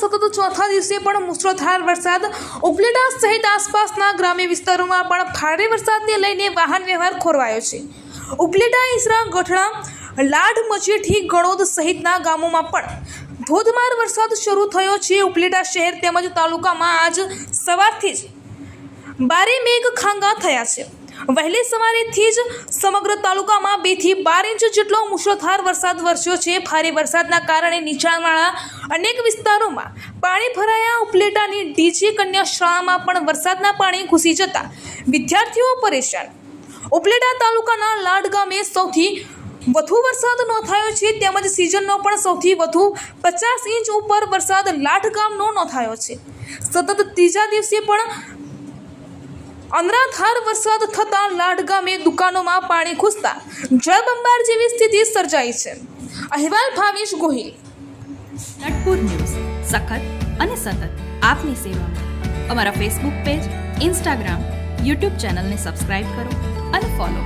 સતત ચોથા દિવસે પણ મુશળધાર વરસાદ. ઉપલેટા સહિત આસપાસના ગ્રામ્ય વિસ્તારોમાં પણ ભારે વરસાદને લઈને વાહન વ્યવહાર ખોરવાયો છે. ઉપલેટા, ઈસરા ગઠડા લાડ, મચેઠી, ગણોદ સહિતના ગામોમાં પણ ધોધમાર વરસાદ શરૂ થયો છે. ઉપલેટા શહેર તેમજ તાલુકામાં આજ સવારથી જ બારે મેઘ ખાંગા થયા છે. વહેલી સવારેથી જ સમગ્ર તાલુકામાં બેથી બાર ઇંચ જેટલો મુશળધાર વરસાદ વરસ્યો છે. ભારે વરસાદના કારણે નીચાણવાળા અનેક વિસ્તારોમાં પાણી ભરાયા. ઉપલેટાની ડીજી કન્યા શાળામાં પણ વરસાદના પાણી ઘૂસી જતા વિદ્યાર્થીઓ પરેશાન. ઉપલેટા તાલુકાના લાડ ગામે સૌથી વધુ વરસાદ નોંધાયો છે. તેમજ સિઝનનો પણ સૌથી વધુ પચાસ ઇંચ ઉપર વરસાદ લાઠ ગામનો નોંધાયો છે. સતત ત્રીજા દિવસે પણ અનરાધાર વરસાદ થતાં લાડ ગામે દુકાનોમાં પાણી ઘૂસતા જળબંબાર જેવી સ્થિતિ સર્જાઈ છે. અહેવાલ ભાવેશ ગોહિલ. નટપુર ન્યૂઝ. સખત અને સતત આપની સેવામાં અમારા ફેસબુક પેજ ઇન્સ્ટાગ્રામ યુટ્યુબ ચેનલને સબસ્ક્રાઇબ કરો અને ફોલો કરો.